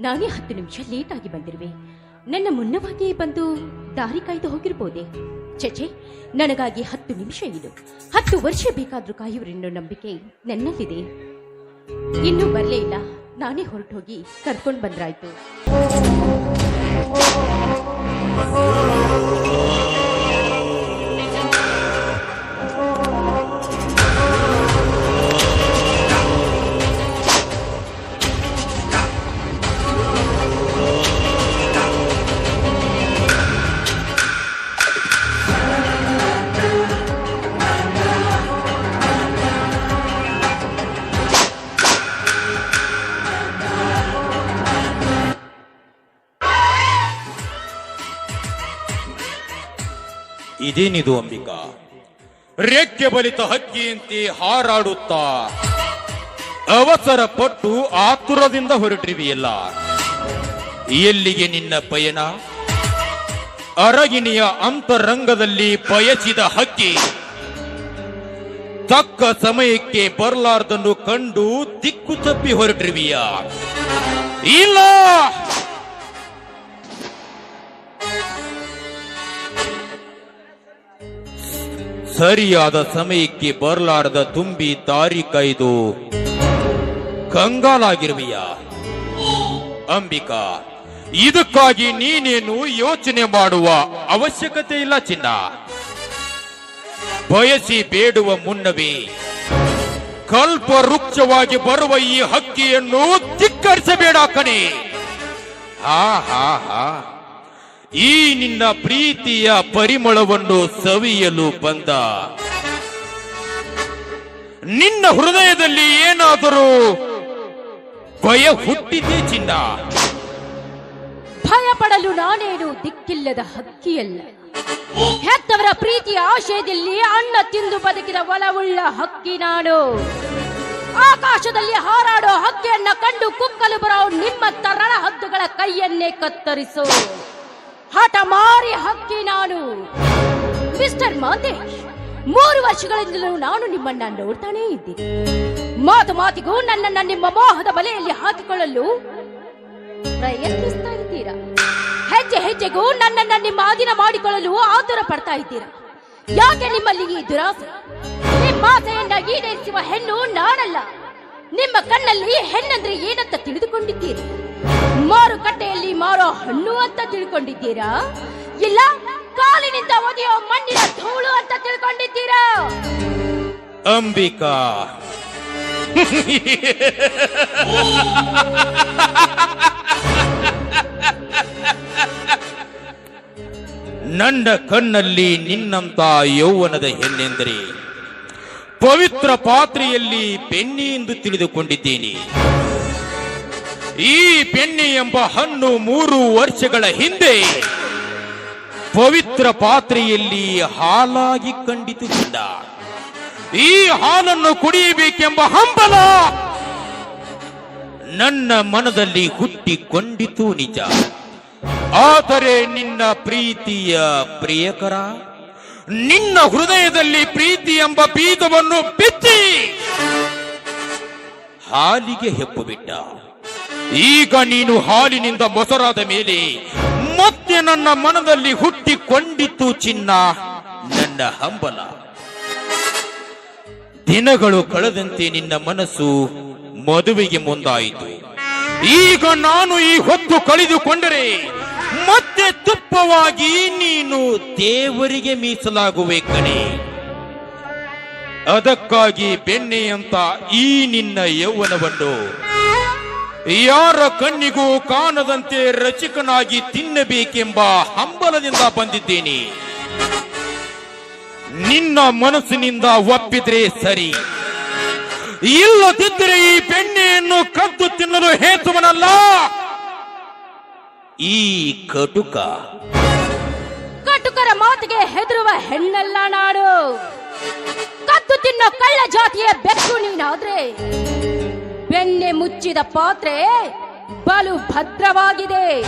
ನಾನೇ ಹತ್ತು ನಿಮಿಷ ಲೇಟ್ ಆಗಿ ಬಂದಿರುವೆ. ನನ್ನ ಮುನ್ನವಾಗಿ ಬಂದು ದಾರಿ ಕಾಯ್ದು ಹೋಗಿರ್ಬೋದೆ? ಚಚೆ ನನಗಾಗಿ ಹತ್ತು ನಿಮಿಷ ಇದು ಹತ್ತು ವರ್ಷ ಬೇಕಾದ್ರೂ ಕಾಯುವರೆನ್ನೋ ನಂಬಿಕೆ ನನ್ನಲ್ಲಿದೆ. ಇನ್ನೂ ಬರಲೇ ಇಲ್ಲ. ನಾನೇ ಹೊರಟು ಹೋಗಿ ಕರ್ಕೊಂಡು ಬಂದ್ರಾಯ್ತು. ಇದೇನಿದು ಅಂಬಿಕಾ? ರೆಕ್ಕೆ ಬಲಿತ ಹಕ್ಕಿಯಂತೆ ಹಾರಾಡುತ್ತಾ ಅವಸರ ಪಟ್ಟು ಆತುರದಿಂದ ಹೊರಟಿವೆಯಲ್ಲ ಎಲ್ಲಿಗೆ ನಿನ್ನ ಪಯಣ? ಅರಗಿಣಿಯ ಅಂತರಂಗದಲ್ಲಿ ಬಯಸಿದ ಹಕ್ಕಿ ತಕ್ಕ ಸಮಯಕ್ಕೆ ಬರಲಾರ್ದನ್ನು ಕಂಡು ದಿಕ್ಕು ತಪ್ಪಿ ಹೊರಟಿವಿಯಾ ಇಲ್ಲ! ಸರಿಯಾದ ಸಮಯಕ್ಕೆ ಬರಲಾರದ ತುಂಬಿ ದಾರಿ ಕೈದು ಕಂಗಾಲಾಗಿರುವೆಯ. ಅಂಬಿಕಾ, ಇದಕ್ಕಾಗಿ ನೀನೇನು ಯೋಚನೆ ಮಾಡುವ ಅವಶ್ಯಕತೆ ಇಲ್ಲ ಚಿನ್ನ. ಬಯಸಿ ಬೇಡುವ ಮುನ್ನವೇ. ಕಲ್ಪ ವೃಕ್ಷವಾಗಿ ಬರುವ ಈ ಹಕ್ಕಿಯನ್ನು ಧಿಕ್ಕರಿಸಬೇಡ ಕಣೆ. ಹಾ ಹಾ ಹಾ. ಈ ನಿನ್ನ ಪ್ರೀತಿಯ ಪರಿಮಳವನ್ನು ಸವಿಯಲು ಬಂದ. ನಿನ್ನ ಹೃದಯದಲ್ಲಿ ಏನಾದರೂ ಭಯ ಹುಟ್ಟಿದೆ ಚಿನ್ನ? ಭಯ ಪಡಲು ನಾನೇನು ದಿಕ್ಕಿಲ್ಲದ ಹಕ್ಕಿಯಲ್ಲ. ಹೆತ್ತವರ ಪ್ರೀತಿಯ ಆಶಯದಲ್ಲಿ ಅನ್ನ ತಿಂದು ಬದುಕಿದ ಒಲವುಳ್ಳ ಹಕ್ಕಿ ನಾನು. ಆಕಾಶದಲ್ಲಿ ಹಾರಾಡೋ ಹಕ್ಕಿಯನ್ನ ಕಂಡು ಕುಕ್ಕಲು ಬರೋ ನಿಮ್ಮ ತರಳ ಹದ್ದುಗಳ ಕೈಯನ್ನೇ ಕತ್ತರಿಸು. ಹಠ ಮಾರಿ ಹಕ್ಕಿ ನಾನು. ಮಿಸ್ಟರ್ ಮಾತೇಶ್, ಮೂರು ವರ್ಷಗಳಿಂದಲೂ ನಾನು ನಿಮ್ಮನ್ನ ನೋಡ್ತಾನೇ ಇದ್ದೀನಿ. ಮಾತು ಮಾತಿಗೂ ನನ್ನನ್ನ ನಿಮ್ಮ ಮೋಹದ ಬಲೆಯಲ್ಲಿ ಹಾಕಿಕೊಳ್ಳಲು ಪ್ರಯತ್ನಿಸ್ತಾ ಇದ್ದೀರಾ? ಹೆಜ್ಜೆ ಹೆಜ್ಜೆಗೂ ನನ್ನನ್ನ ನಿಮ್ಮ ಅಧೀನ ಮಾಡಿಕೊಳ್ಳಲು ಆತುರ ಪಡ್ತಾ ಇದ್ದೀರಾ? ಯಾಕೆ ನಿಮ್ಮಲ್ಲಿ ಈ ದುರಾಸೆ? ನಿಮ್ಮ ಆಸೆಯನ್ನ ಈಡೇರಿಸುವ ಹೆಣ್ಣು ನಾನಲ್ಲ. ನಿಮ್ಮ ಕಣ್ಣಲ್ಲಿ ಹೆಣ್ಣಂದ್ರೆ ಏನಂತ ತಿಳಿದುಕೊಂಡಿದ್ದೀರಿ? ಮಾರುಕಟ್ಟೆಯಲ್ಲಿ ಮಾರೋ ಹಣ್ಣು ಅಂತ ತಿಳ್ಕೊಂಡಿದ್ದೀರಾ? ಇಲ್ಲ, ಕಾಲಿನಿಂದ ಒದೆಯೋ ಮಣ್ಣಿನ ಧೂಳು ಅಂತ ತಿಳ್ಕೊಂಡಿದ್ದೀರಾ? ಅಂಬಿಕಾ. ನನ್ನ ಕಣ್ಣಲ್ಲಿ ನಿನ್ನಂತ ಯೌವನದ ಹೆಣ್ಣೆಂದರೆ ಪವಿತ್ರ ಪಾತ್ರೆಯಲ್ಲಿ ಬೆನ್ನಿ ಎಂದು ತಿಳಿದುಕೊಂಡಿದ್ದೇನೆ. ಈ ಬೆಣ್ಣೆ ಎಂಬ ಹಣ್ಣು ಮೂರು ವರ್ಷಗಳ ಹಿಂದೆ ಪವಿತ್ರ ಪಾತ್ರೆಯಲ್ಲಿ ಹಾಲಾಗಿ ಕಂಡಿತು ಚಿನ್ನ ಈ ಹಾಲನ್ನು ಕುಡಿಯಬೇಕೆಂಬ ಹಂಬಲ ನನ್ನ ಮನದಲ್ಲಿ ಹುಟ್ಟಿಕೊಂಡಿತು ನಿಜ. ಆದರೆ ನಿನ್ನ ಪ್ರೀತಿಯ ಪ್ರಿಯಕರ, ನಿನ್ನ ಹೃದಯದಲ್ಲಿ ಪ್ರೀತಿ ಎಂಬ ಬೀಜವನ್ನು ಬಿತ್ತಿ ಹಾಲಿಗೆ ಹೆಪ್ಪು ಬಿಟ್ಟ ಈಗ ನೀನು ಹಾಲಿನಿಂದ ಮೊಸರಾದ ಮೇಲೆ ಮತ್ತೆ ನನ್ನ ಮನದಲ್ಲಿ ಹುಟ್ಟಿಕೊಂಡಿತು ಚಿನ್ನ, ನನ್ನ ಹಂಬಲ. ದಿನಗಳು ಕಳೆದಂತೆ ನಿನ್ನ ಮನಸ್ಸು ಮದುವೆಗೆ ಮುಂದಾಯಿತು. ಈಗ ನಾನು ಈ ಹೊತ್ತು ಕಳೆದುಕೊಂಡರೆ ಮತ್ತೆ ತುಪ್ಪವಾಗಿ ನೀನು ದೇವರಿಗೆ ಮೀಸಲಾಗುವೆ ಕಣೆ. ಅದಕ್ಕಾಗಿ ಬೆಣ್ಣೆಯಂತ ಈ ನಿನ್ನ ಯೌವನವನ್ನು ಯಾರ ಕಣ್ಣಿಗೂ ಕಾಣದಂತೆ ರಚಿಕನಾಗಿ ತಿನ್ನಬೇಕೆಂಬ ಹಂಬಲದಿಂದ ಬಂದಿದ್ದೇನೆ. ನಿನ್ನ ಮನಸ್ಸಿನಿಂದ ಒಪ್ಪಿದ್ರೆ ಸರಿ. ಇಲ್ಲದಿದ್ದರೆ ಈ ಬೆಣ್ಣೆಯನ್ನು ಕದ್ದು ತಿನ್ನಲು ಹೇತುವನಲ್ಲ. ಈ ಕಟುಕ. ಕಟುಕರ ಮಾತಿಗೆ ಹೆದರುವ ಹೆಣ್ಣಲ್ಲ ನಾಡು. ಕದ್ದು ತಿನ್ನೋ ಕಳ್ಳ ಜಾತಿಯ ಬೆಕ್ಕು ನೀನಾದ್ರೆ. ಬೆಣ್ಣೆ ಮುಚ್ಚಿದ ಪಾತ್ರೆ ಬಲು ಭದ್ರವಾಗಿದೆ.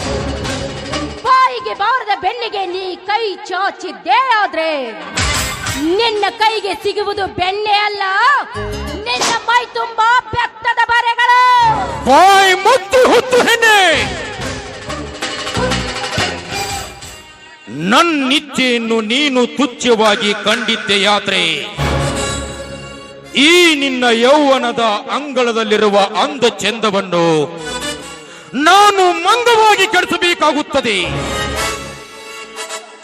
ಬಾಯಿಗೆ ಬಾರದ ಬೆಣ್ಣೆಗೆ ನೀ ಕೈ ಚಾಚಿದ್ದೇ ಆದ್ರೆ ನಿನ್ನ ಕೈಗೆ ಸಿಗುವುದು ಬೆಣ್ಣೆ ಅಲ್ಲ. ನಿನ್ನ ಮೈ ತುಂಬಾ ಬೆತ್ತದ ಬರೆಗಳು. ಬಾಯಿ ಮುತ್ತು ಹುತ್ತು ಹೆಣ್ಣೆ. ನನ್ನಿಚ್ಛೆಯನ್ನು ನೀನು ತುಚ್ಛವಾಗಿ ಕಂಡಿದ್ದೆ ಯಾತ್ರೆ. ಈ ನಿನ್ನ ಯೌವನದ ಅಂಗಳದಲ್ಲಿರುವ ಅಂದ ಚೆಂದವನ್ನು ನಾನು ಮಂಗವಾಗಿ ಕೆಡಿಸಬೇಕಾಗುತ್ತದೆ.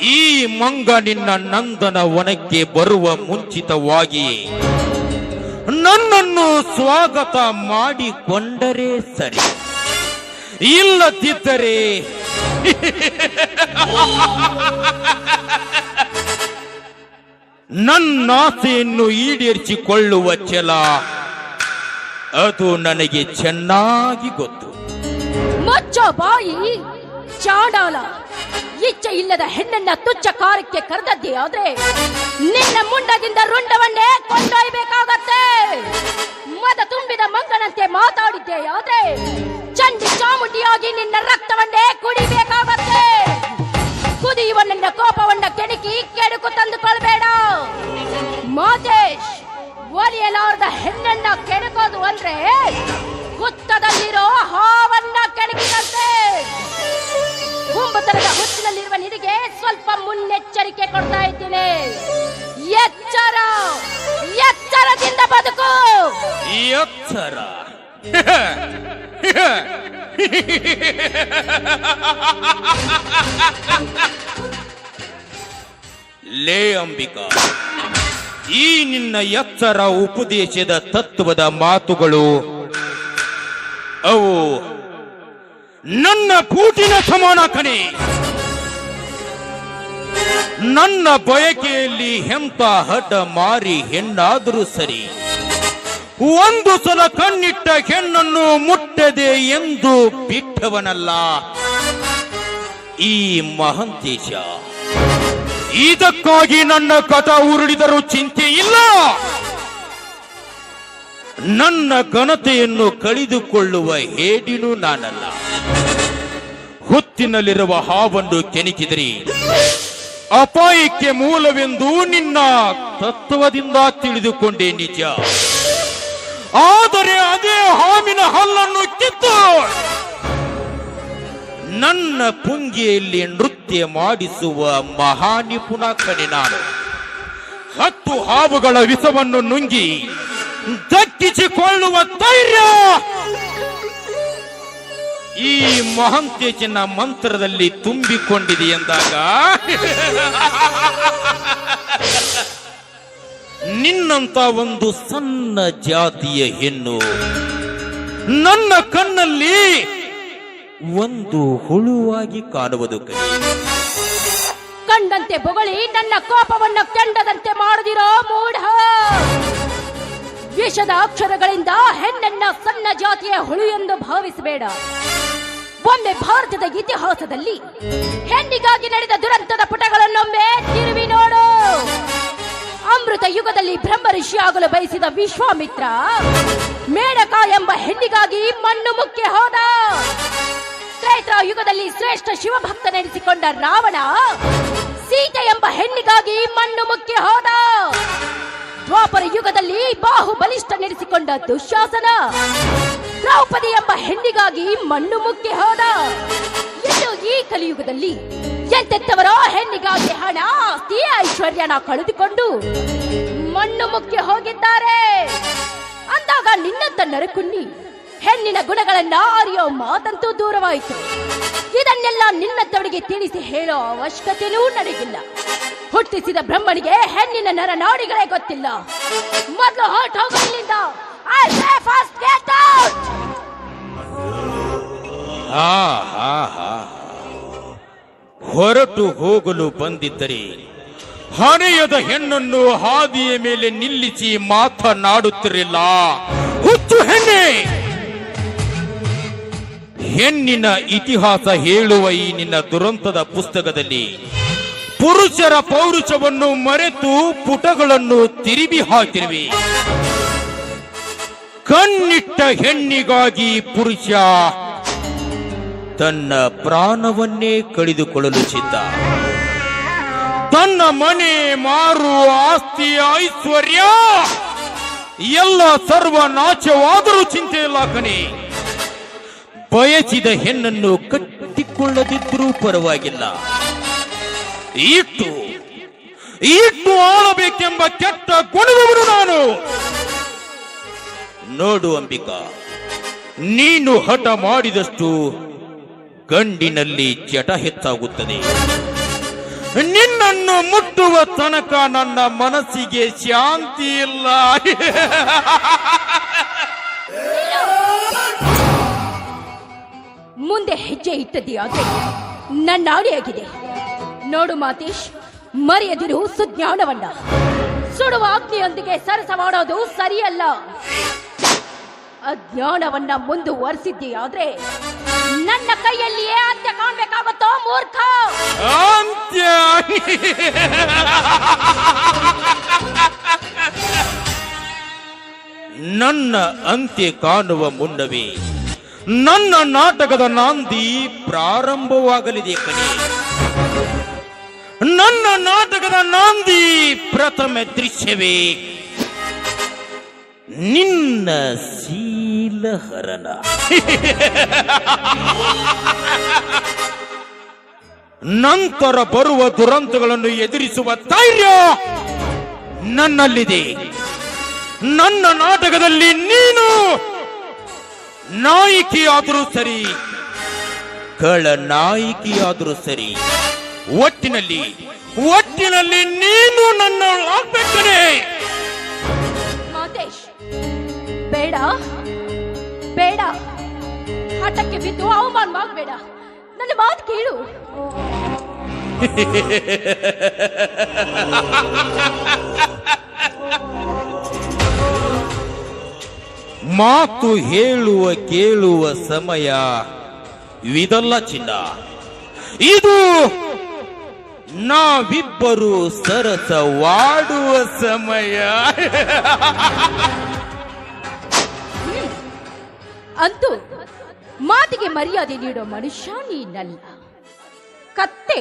ಈ ಮಂಗ ನಿನ್ನ ನಂದನ ವನಕ್ಕೆ ಬರುವ ಮುಂಚಿತವಾಗಿ ನನ್ನನ್ನು ಸ್ವಾಗತ ಮಾಡಿಕೊಂಡರೆ ಸರಿ. ಇಲ್ಲದಿದ್ದರೆ ನನ್ನ ಆಸೆಯನ್ನು ಈಡೇರಿಸಿಕೊಳ್ಳುವ ಛಲ, ಅದು ನನಗೆ ಚೆನ್ನಾಗಿ ಗೊತ್ತು. ಮಚ್ಚ ಬಾಯಿ, ಚಾಡಾಲ ಇಚ್ಛೆ ಇಲ್ಲದ ಹೆಣ್ಣನ್ನ ತುಚ್ಛ ಕಾರ್ಯಕ್ಕೆ ಕರೆದದ್ದೇ ಆದ್ರೆ, ನಿನ್ನ ಮುಂಡದಿಂದ ರುಂಡವನ್ನೇ ಕೊಂಡೊಯ್ಬೇಕಾಗತ್ತೆ ಮದ ತುಂಬಿದ ಮಂಗನಂತೆ ಮಾತಾಡಿದ್ದೆ ಆದ್ರೆ, ಚಂಡಿ ಚಾಮುಂಡಿಯಾಗಿ ನಿನ್ನ ರಕ್ತವನ್ನೇ ಕುಡಿಬೇಕಾಗತ್ತೆ. ಕುದಿಯುವ ನನ್ನ ಕೋಪವನ್ನ ಕೆಣಕಿ ಕೆಡುಕು ತಂದುಕೊಳ್ಬೇಡ. ಮಾತೇಶ್ ಒಲಿಯಲಾರದ ಹೆಣ್ಣನ್ನ ಕೆಣಕೋದು ಅಂದ್ರೆ ಹುತ್ತದಲ್ಲಿರೋ ಹಾವನ್ನ ಕೆಣಕಿದಂತೆ. ಕುಂಭತನದ ಹುತ್ತಿನಲ್ಲಿರುವ ನಿನಗೆ ಸ್ವಲ್ಪ ಮುನ್ನೆಚ್ಚರಿಕೆ ಕೊಡ್ತಾ ಇದ್ದೀನಿ. ಎಚ್ಚರ, ಎಚ್ಚರದಿಂದ ಬದುಕು. ಎಚ್ಚರ. ಲೇ ಅಂಬಿಕಾ, ಈ ನಿನ್ನ ಎತ್ತರ ಉಪದೇಶದ ತತ್ವದ ಮಾತುಗಳು ಅವು ನನ್ನ ಕೂಟಿನ ಸಮಾನ ಕಣೆ. ನನ್ನ ಬಯಕೆಯಲ್ಲಿ ಹೆಂತ ಹಡ ಮಾರಿ ಹೆಣ್ಣಾದರೂ ಸರಿ. ಒಂದು ಸಲ ಕಣ್ಣಿಟ್ಟ ಹೆಣ್ಣನ್ನು ಮುಟ್ಟದೆ ಎಂದು ಬಿಟ್ಟವನಲ್ಲ. ಈ ಮಹಂತೇಶ, ಇದಕ್ಕಾಗಿ ನನ್ನ ಕಥ ಉರುಳಿದರೂ ಚಿಂತೆ ಇಲ್ಲ. ನನ್ನ ಘನತೆಯನ್ನು ಕಳೆದುಕೊಳ್ಳುವ ಹೇಡಿನೂ ನಾನಲ್ಲ. ಹುತ್ತಿನಲ್ಲಿರುವ ಹಾವನ್ನು ಕೆಣಕಿದಿರಿ ಅಪಾಯಕ್ಕೆ ಮೂಲವೆಂದು ನಿನ್ನ ತತ್ವದಿಂದ ತಿಳಿದುಕೊಂಡೆ ನಿಜ. ಆದರೆ ಅದೇ ಹಾವಿನ ಹಲ್ಲನ್ನು ಕಿತ್ತು. ನನ್ನ ಪುಂಗಿಯಲ್ಲಿ ನೃತ್ಯ ಮಾಡಿಸುವ ಮಹಾನಿಪುಣ ಕಣೆ ನಾನು. ಹತ್ತು ಹಾವುಗಳ ವಿಷವನ್ನು ನುಂಗಿ ದಕ್ಕಿಸಿಕೊಳ್ಳುವ ಧೈರ್ಯ. ಈ ಮಹಂತೇಶನ ಮಂತ್ರದಲ್ಲಿ ತುಂಬಿಕೊಂಡಿದೆ ಎಂದಾಗ. ನಿನ್ನಂತ ಒಂದು ಸಣ್ಣ ಜಾತಿಯ ಹೆಣ್ಣು. ನನ್ನ ಕಣ್ಣಲ್ಲಿ ಒಂದು ಹುಳುವಾಗಿ ಕಾಣುವುದು ಕಂಡಂತೆ ಬೊಗಳಿ ನನ್ನ ಕೋಪವನ್ನು ಕೆಂಡದಂತೆ ಮಾಡದಿರೋ ಮೂಢ. ವಿಷದ ಅಕ್ಷರಗಳಿಂದ ಹೆಣ್ಣನ್ನ ಸಣ್ಣ ಜಾತಿಯ ಹುಳು ಎಂದು ಭಾವಿಸಬೇಡ. ಒಮ್ಮೆ ಭಾರತದ ಇತಿಹಾಸದಲ್ಲಿ ಹೆಣ್ಣಿಗಾಗಿ ನಡೆದ ದುರಂತದ ಪುಟಗಳನ್ನೊಮ್ಮೆ ತಿರುವಿ ನೋಡು. ಯುಗದಲ್ಲಿ ಬ್ರಹ್ಮ ಋಷಿಯಾಗಲು ಬಯಸಿದ ವಿಶ್ವಾಮಿತ್ರ, ಮೇಡಕ ಎಂಬ ಹೆಣ್ಣಿಗಾಗಿ ಮಣ್ಣು ಮುಖ್ಯ ಹೋದ. ತ್ರೈತ್ರ ಯುಗದಲ್ಲಿ ಶ್ರೇಷ್ಠ ಶಿವಭಕ್ತ ನೆನೆಸಿಕೊಂಡ ರಾವಣ, ಸೀತೆ ಎಂಬ ಹೆಣ್ಣಿಗಾಗಿ ಮಣ್ಣು ಮುಖ್ಯ ಹೋದ. ದ್ವಾಪರ ಯುಗದಲ್ಲಿ ಬಾಹು ಬಲಿಷ್ಠ ನೆನೆಸಿಕೊಂಡ ದುಶ್ಯಾಸನ ದ್ರೌಪದಿ ಎಂಬ ಹೆಣ್ಣಿಗಾಗಿ ಮಣ್ಣು ಮುಖ್ಯ ಹೋದ. ಇನ್ನು ಈ ಕಲಿಯುಗದಲ್ಲಿ ಎಂತೆತ್ತವರೋ ಹೆಣ್ಣಿಗಾಗಿ ಹಣ ಆಸ್ತಿ ಐಶ್ವರ್ಯನ ಕಳೆದುಕೊಂಡು ಮಣ್ಣು ಮುಕ್ಕಿ ಹೋಗಿದ್ದಾರೆ. ಅಂದಾಗ ನಿನ್ನಂತ ನರಕುನ್ನಿ ಹೆಣ್ಣಿನ ಗುಣಗಳನ್ನ ಅರಿಯೋ ಮಾತಂತೂ ದೂರವಾಯಿತು. ಇದನ್ನೆಲ್ಲ ನಿನ್ನಂತವಳಿಗೆ ತಿಳಿಸಿ ಹೇಳೋ ಅವಶ್ಯಕತೆಯೂ ನನಗಿಲ್ಲ. ಹುಟ್ಟಿಸಿದ ಬ್ರಹ್ಮನಿಗೆ ಹೆಣ್ಣಿನ ನರನಾಡಿಗಳೇ ಗೊತ್ತಿಲ್ಲ. ಮೊದಲು ಹೊರಟು ಹೋಗು ಇಲ್ಲಿಂದ! ಹಾ ಹಾ ಹಾ. ಹೊರಟು ಹೋಗಲು ಬಂದಿದ್ದರೆ ಹಣೆಯದ ಹೆಣ್ಣನ್ನು ಹಾದಿಯ ಮೇಲೆ ನಿಲ್ಲಿಸಿ ಮಾತನಾಡುತ್ತಿರಲಿಲ್ಲ. ಹುಚ್ಚು ಹೆಣ್ಣೆ! ಹೆಣ್ಣಿನ ಇತಿಹಾಸ ಹೇಳುವ ಈ ನಿನ್ನ ದುರಂತದ ಪುಸ್ತಕದಲ್ಲಿ ಪುರುಷರ ಪೌರುಷವನ್ನು ಮರೆತು ಪುಟಗಳನ್ನು ತಿರುಗಿ ಹಾಕಿರುವೆ. ಕಣ್ಣಿಟ್ಟ ಹೆಣ್ಣಿಗಾಗಿ ಪುರುಷ ತನ್ನ ಪ್ರಾಣವನ್ನೇ ಕಳೆದುಕೊಳ್ಳಲು ಸಿದ್ಧ. ತನ್ನ ಮನೆ ಮಾರು ಆಸ್ತಿ ಐಶ್ವರ್ಯ, ಎಲ್ಲ ಸರ್ವನಾಶವಾದರೂ ಚಿಂತೆ ಇಲ್ಲ ಕಣಿ. ಬಯಸಿದ ಹೆಣ್ಣನ್ನು ಕಟ್ಟಿಕೊಳ್ಳದಿದ್ರೂ ಪರವಾಗಿಲ್ಲ. ಇಟ್ಟು ಇಟ್ಟು ಆಳಬೇಕೆಂಬ ಕೆಟ್ಟ ಗುಣದವನು ನಾನು. ನೋಡು ಅಂಬಿಕಾ, ನೀನು ಹಠ ಮಾಡಿದಷ್ಟು ಗಂಡಿನಲ್ಲಿ ಜಟ ಹೆಚ್ಚಾಗುತ್ತದೆ. ನಿನ್ನನ್ನು ಮುಟ್ಟುವ ತನಕ ನನ್ನ ಮನಸ್ಸಿಗೆ ಶಾಂತಿ ಇಲ್ಲ. ಮುಂದೆ ಹೆಜ್ಜೆ ಇಟ್ಟದೆಯಾದ್ರೆ ನನ್ನ ಆಡಿಯಾಗಿದೆ ನೋಡು ಮಾತೀಶ್, ಮರೆಯದಿರು ಸುಜ್ಞಾನವನ್ನ. ಸುಡುವ ಅಗ್ನಿಯೊಂದಿಗೆ ಸರಸ ಮಾಡೋದು ಸರಿಯಲ್ಲ. ಅಜ್ಞಾನವನ್ನ ಮುಂದುವರಿಸಿದ್ದೀಯಾದ್ರೆ ನನ್ನ ಕೈಯಲ್ಲಿಯೇ ಅಂತ್ಯ ಕಾಣ್ಬೇಕಾಗುತ್ತೋ ಮೂರ್ಖ? ಅಂತ್ಯ. ನನ್ನ ಅಂತ್ಯ ಕಾಣುವ ಮುನ್ನವೇ, ನನ್ನ ನಾಟಕದ ನಾಂದಿ ಪ್ರಾರಂಭವಾಗಲಿದೆ ಕಣೆ. ನನ್ನ ನಾಟಕದ ನಾಂದಿ ಪ್ರಥಮ ದೃಶ್ಯವೇ, ನಿನ್ನ ಶೀಲಹರಣ ನಂತರ ಬರುವ ದುರಂತಗಳನ್ನು ಎದುರಿಸುವ ಧೈರ್ಯ ನನ್ನಲ್ಲಿದೆ. ನನ್ನ ನಾಟಕದಲ್ಲಿ ನೀನು ನಾಯಕಿಯಾದರೂ ಸರಿ ಕಳ ನಾಯಕಿಯಾದರೂ ಸರಿ ಒಟ್ಟಿನಲ್ಲಿ ಒಟ್ಟಿನಲ್ಲಿ ನೀನು ನನ್ನ ಆಗ್ಬೇಕನೆ ಮಾತೇಶ್ ಬೇಡ. ಬೇಡ. ಹಠಕ್ಕೆ ಬಿದ್ದು ಅವಮಾನವಾಗಬೇಡ ನನ್ನ ಮಾತು ಕೇಳು. ಮಾತು ಹೇಳುವ ಕೇಳುವ ಸಮಯ ಇದಲ್ಲ ಚಿನ್ನ. ಇದು ನಾವಿಬ್ಬರು ಸರಸವಾಡುವ ಸಮಯ. ಅಂತೂ ಮಾತಿಗೆ ಮರ್ಯಾದೆ ನೀಡೋ ಮನುಷ್ಯ ನೀನಲ್ಲ. ಕತ್ತೆ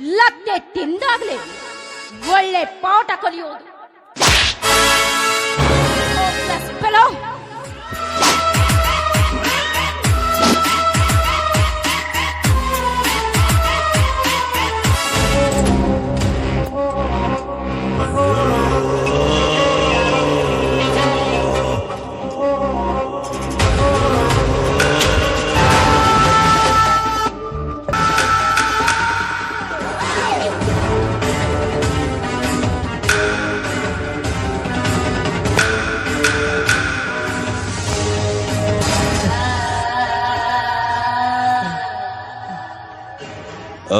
ಲತ್ತೆ ತಿಂದಾಗ್ಲೇ ಒಳ್ಳೆ ಪಾಠ ಕಲಿಯೋದು.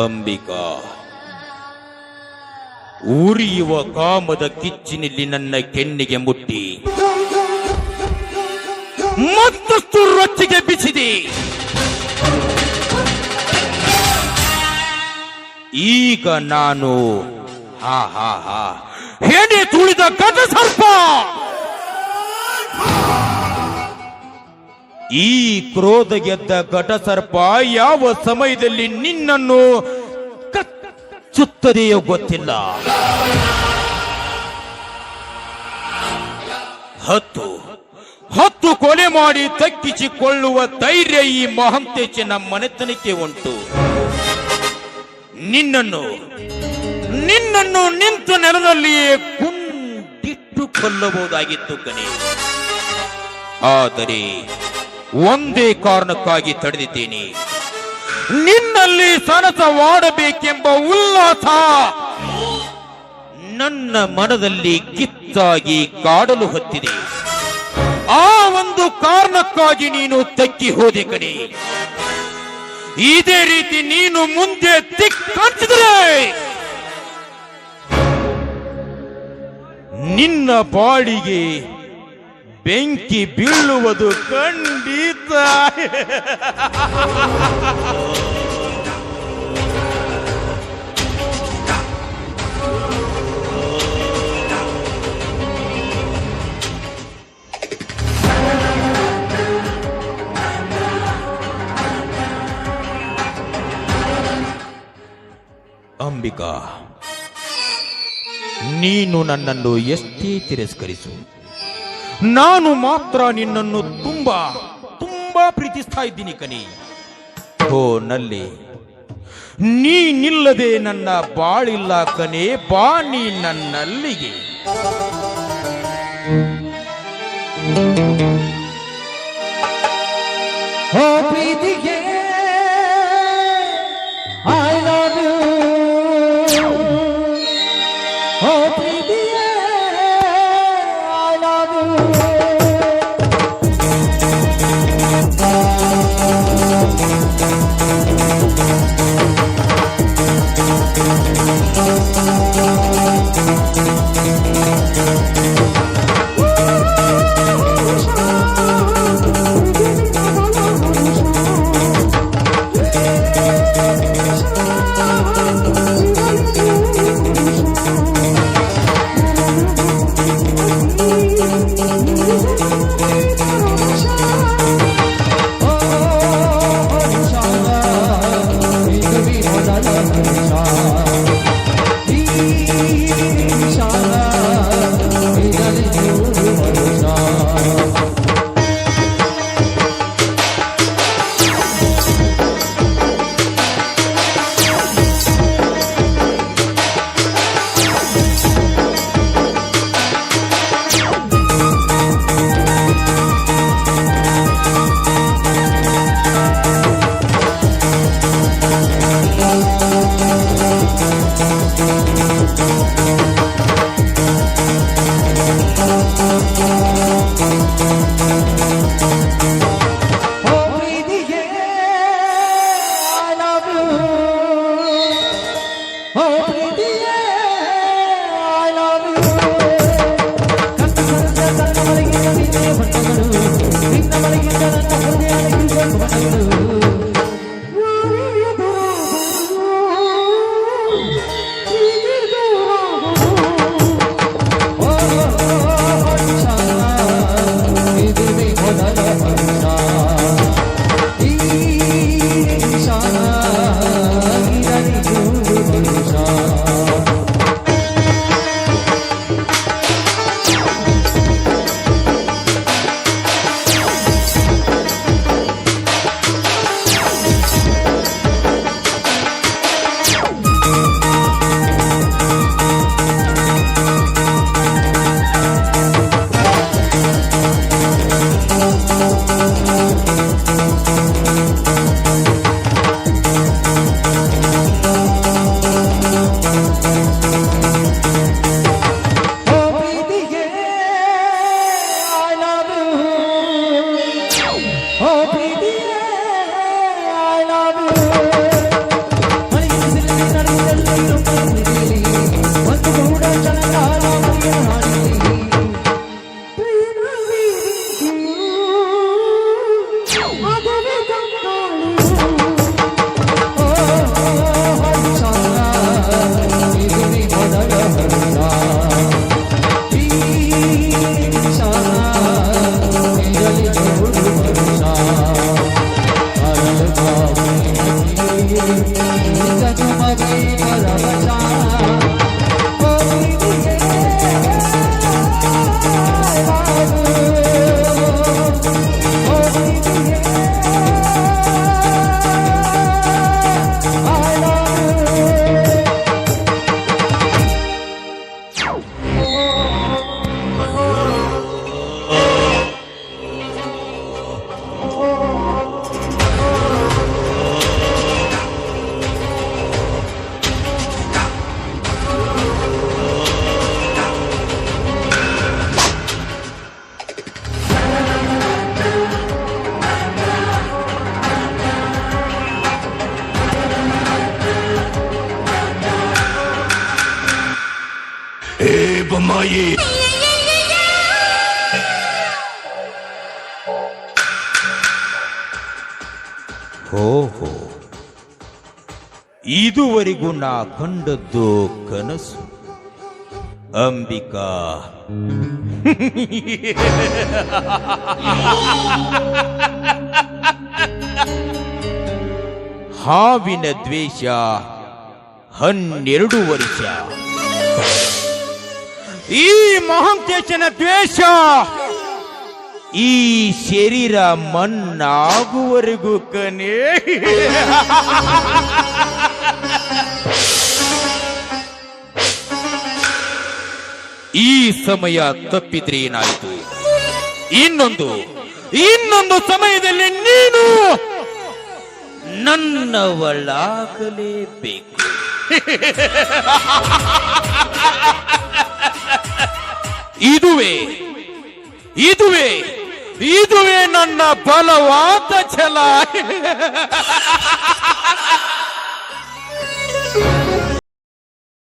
ಅಂಬಿಕಾ ಉರಿಯುವ ಕಾಮದ ಕಿಚ್ಚಿನಲ್ಲಿ ನನ್ನ ಕೆನ್ನಿಗೆ ಮುಟ್ಟಿ. ಮತ್ತಷ್ಟು ರೊಚ್ಚಿಗೆ ಬಿಸಿದೆ. ಈಗ ನಾನು, ಹಾ ಹಾ ಹಾ ಹೇಳಿ ತುಳಿದ ಕದ ಸರ್ಪ ಈ ಕ್ರೋಧ ಗೆದ್ದ ಘಟಸರ್ಪ ಯಾವ ಸಮಯದಲ್ಲಿ ನಿನ್ನನ್ನು ಕಚ್ಚುತ್ತದೆಯೋ ಗೊತ್ತಿಲ್ಲ. ಹತ್ತು. ಹತ್ತು ಕೊಲೆ ಮಾಡಿ ತಗ್ಗಿಸಿಕೊಳ್ಳುವ ಧೈರ್ಯ ಈ ಮಹಂತೇಶನ ಮನೆತನಕ್ಕೆ ಉಂಟು. ನಿನ್ನನ್ನು ನಿನ್ನನ್ನು ನಿಂತ ನೆಲದಲ್ಲಿಯೇ ಕುಂಡಿಟ್ಟು ಕೊಲ್ಲಬಹುದಾಗಿತ್ತು ಕಣೆ. ಆದರೆ ಒಂದೇ ಕಾರಣಕ್ಕಾಗಿ ತಡೆದಿದ್ದೀನಿ. ನಿನ್ನಲ್ಲಿ ಸನಸವಾಡಬೇಕೆಂಬ ಉಲ್ಲಾಸ ನನ್ನ ಮನದಲ್ಲಿ ಕಿತ್ತಾಗಿ ಕಾಡಲು ಹೊತ್ತಿದೆ. ಆ ಒಂದು ಕಾರಣಕ್ಕಾಗಿ ನೀನು ತಕ್ಕಿ ಹೋದೆ ಕಡೆ ಇದೇ ರೀತಿ ನೀನು ಮುಂದೆ ತಿಕ್ಕಂತಿದ್ರೆ ನಿನ್ನ ಬಾಳಿಗೆ ಬೆಂಕಿ ಬೀಳುವುದು ಖಂಡಿತ. ಅಂಬಿಕಾ ನೀನು ನನ್ನನ್ನು ಎಷ್ಟೇ ತಿರಸ್ಕರಿಸು. ನಾನು ಮಾತ್ರ ನಿನ್ನನ್ನು ತುಂಬಾ ತುಂಬಾ ಪ್ರೀತಿಸ್ತಾ ಇದ್ದೀನಿ ಕಣಿ. ಓ ನಲ್ಲಿ. ನೀನಿಲ್ಲದೆ ನನ್ನ ಬಾಳಿಲ್ಲ ಕನೆ ಬಾ ನೀ ನನ್ನಲ್ಲಿಗೆ. ಪ್ರೀತಿಗೆ помои! ಓಹೋ ಇದುವರೆಗೂ ನಾ ಕಂಡದ್ದು ಕನಸು. ಅಂಬಿಕಾ. ಹಾವಿನ ದ್ವೇಷ ಹನ್ನೆರಡು ವರ್ಷ. ಈ ಮಹಂತೇಶನ ದ್ವೇಷ ಈ ಶರೀರ ಮಣ್ಣಾಗುವವರೆಗೂ ಕನೇ ಈ ಸಮಯ ತಪ್ಪಿದ್ರೆ ಏನಾಯಿತು? ಇನ್ನೊಂದು ಇನ್ನೊಂದು ಸಮಯದಲ್ಲಿ ನೀನು ನನ್ನವಳಾಗಲೇಬೇಕು. ಇದುವೇ ಇದುವೇ ಇದುವೇ ನನ್ನ ಬಲವಾದ ಛಲ.